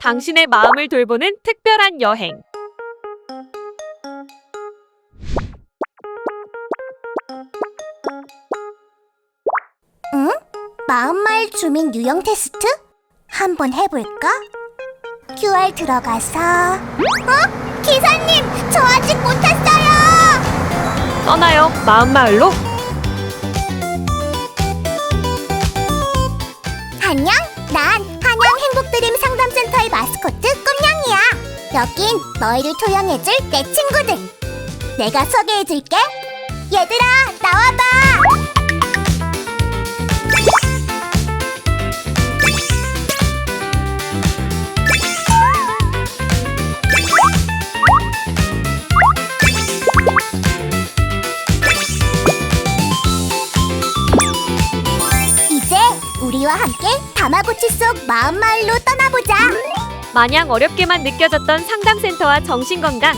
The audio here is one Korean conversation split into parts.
당신의 마음을 돌보는 특별한 여행. 마음마을 주민 유형 테스트? 한번 해볼까? QR 들어가서 어? 기사님, 저 아직 못 탔어요! 떠나요. 마음마을로. 안녕, 여긴 너희를 토양해줄 내 친구들. 내가 소개해줄게. 얘들아, 나와봐. 이제 우리와 함께 다마고치 속 마음마을로 떠나보자. 마냥 어렵게만 느껴졌던 상담센터와 정신건강.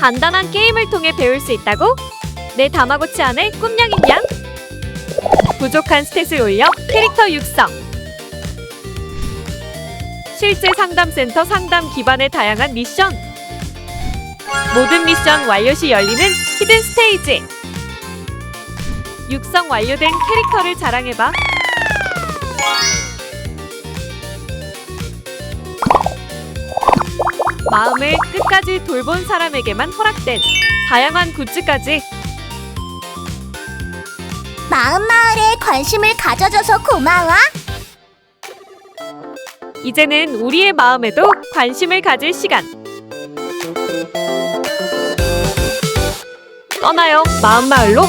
간단한 게임을 통해 배울 수 있다고? 내 다마고치 안에 꿈냥이 양. 부족한 스탯을 올려 캐릭터 육성. 실제 상담센터 상담 기반의 다양한 미션. 모든 미션 완료 시 열리는 히든 스테이지. 육성 완료된 캐릭터를 자랑해봐. 마음을 끝까지 돌본 사람에게만 허락된 다양한 굿즈까지 마음마을에 관심을 가져줘서 고마워. 이제는 우리의 마음에도 관심을 가질 시간. 떠나요 마음마을로